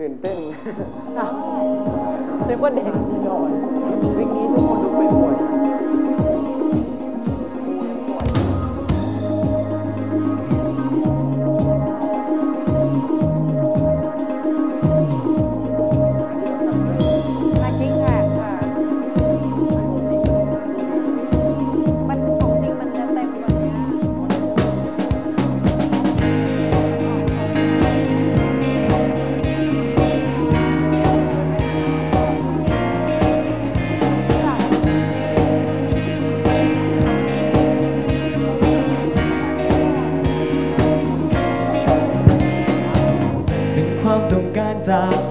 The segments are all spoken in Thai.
ตื่นเต้นใช่นึกว่าเด็กนอนวิ่งนี้ทุกคนดูเป็นป่วยมด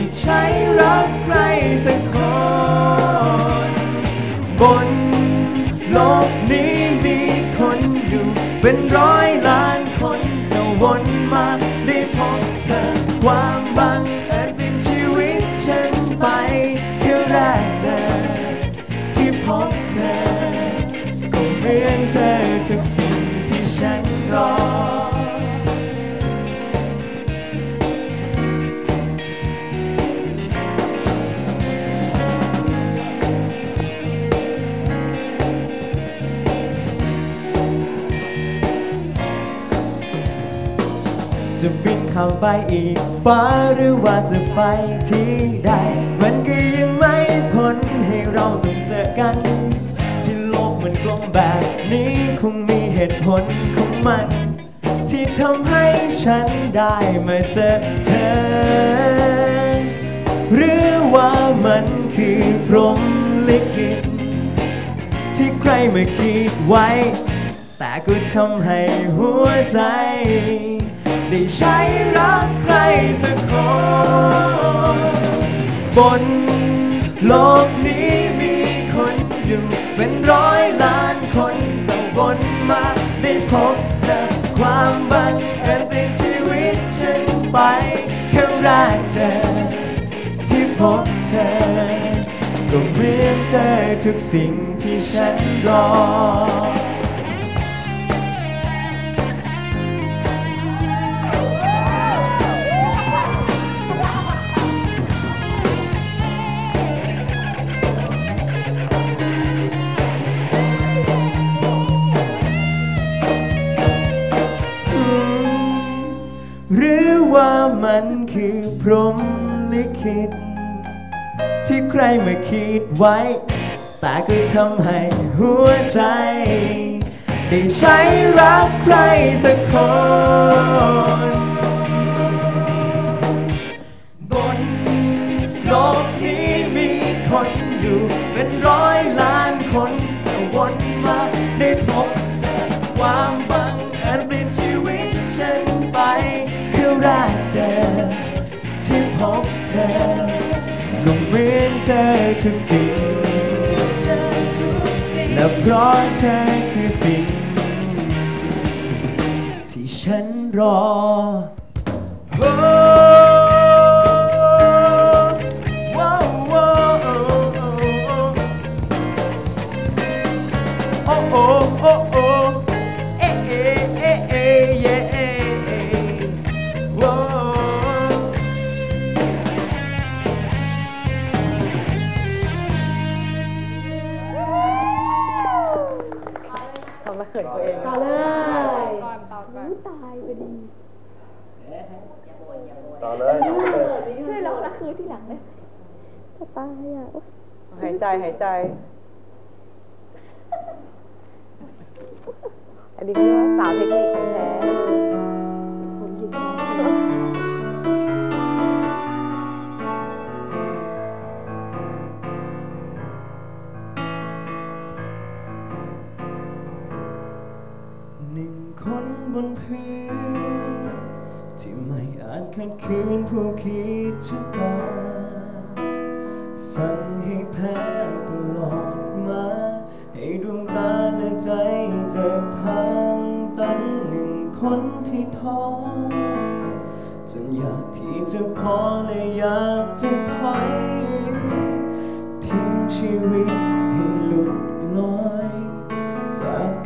ได้ใช้รักใครสักคนบนโลกนี้มีคนอยู่ เป็นร้อยล้านคนแต่วนมาได้พบเธอความบัง บินข้าไปอีกฟ้าหรือว่าจะไปที่ใด มันก็ยังไม่พ้นให้เราต้องเจอกัน ที่โลกมันกลมแบบนี้คงมีเหตุผลของมัน ที่ทำให้ฉันได้มาเจอเธอ หรือว่ามันคือพรหมลิขิตที่ใครมาคิดไว้ แต่ก็ทำให้หัวใจ ได้ใช้รักใครสักคน บนโลกนี้มีคนอยู่ เป็นร้อยล้านคนแต่วนมาได้พบเธอความบังเอิญเป็นชีวิตฉันไปแค่แรกเจอที่พบเธอ ก็เหมือนเจอทุกสิ่งที่ฉันรอ มันคือพรหมลิขิต ที่ใครมาคิดไว้ แต่ก็ทำให้หัวใจ ได้ใช้รักใครสักคน แรกเจอที่พบเธอลงเหมือนเจอทุกสิ่ง และเพราะเธอคือสิ่ง ที่ฉันรอ ต่อก่อนตายพอดีต่อเลยต่อเลยช่วยร้องละคือที่หลังเลยจะตายอะโอ๊ยหายใจหายใจ อันนี้เรียกว่าสาวเทคนิคแท้ บนพื้น ที่ไม่อาจขัดขืนผู้คิดชะตาสั่งให้แพ้ตลอดมา ให้ดวงตาและใจเจ็บทางตันหนึ่งคนที่ท้อจนอยากที่จะพอ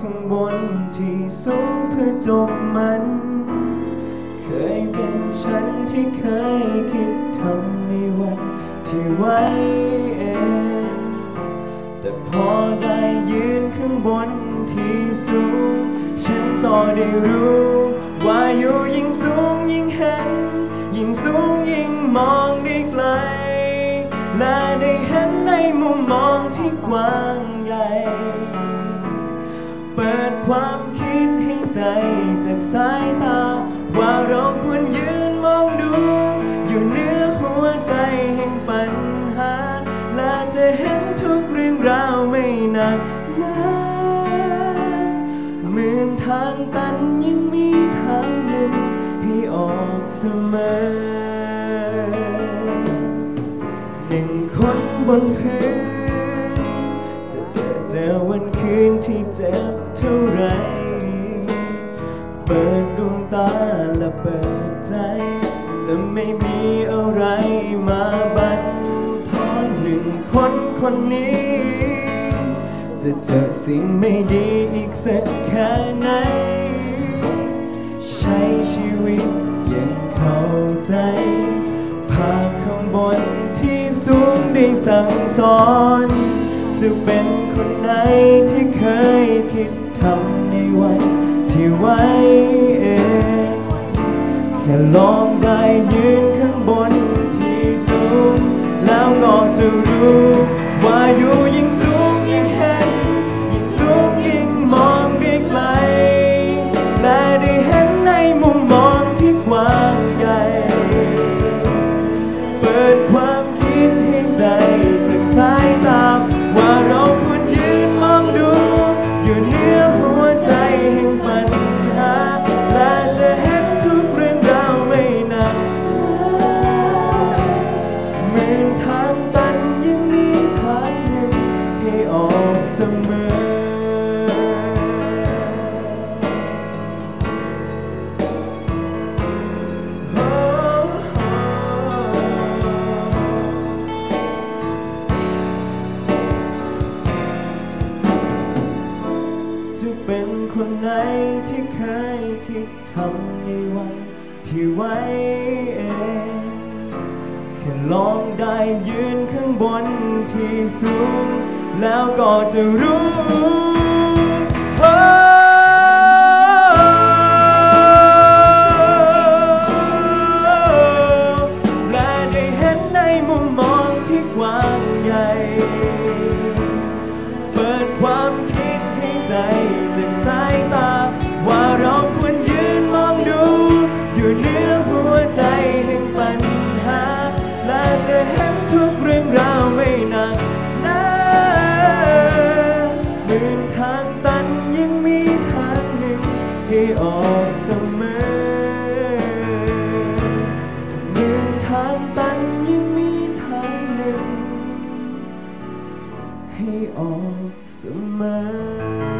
ข้างบนที่สูงเพื่อจบมัน เคยเป็นฉันที่เคยคิดทำในวันที่ไว้เอง แต่พอได้ยืนข้างบนที่สูง ฉันก็ได้รู้ ว่าอยู่ยิ่งสูงยิ่งเห็น ยิ่งสูงยิ่งมองได้ไกล และได้เห็นในมุมมองที่กว้าง ความคิดให้ใจจากสายตา ว่าเราควรยืนมองดู อยู่เหนือหัวใจแห่งปัญหา และจะเห็นทุกเรื่องราวไม่หนักหนาหมื่นทางตันยังมีทางหนึ่งให้ออกเสมอหนึ่งคนบนพื้นจะเจอเจอวันคืนที่เจ็บเท่า ไร เปิดดวงตาและเปิดใจ จะไม่มีอะไรมาบันทอนหนึ่งคนคนนี้ จะเจอสิ่งไม่ดีอีกสักแค่ไหน ใช้ชีวิตอยังเข้าใจภาพข้างบนที่สูงได้สั่งสอน จะเป็นคนไหนที่เคยคิด ทำในวันที่ไว้เองแค่ลองได้ยืนข้างบนที่สูง แล้วก็จะ ที่เคยคิดทำในวันที่ไว้เองแค่ลองได้ยืนข้างบนที่สูง แล้วก็จะรู้ หัวใจแห่งปัญหา และจะเห็นทุกเรื่องราวไม่นักหนาหมื่นทางตันยังมีทางหนึ่งให้ออกเสมอหมื่นทางตันยังมีทางหนึ่งให้ออกเสมอ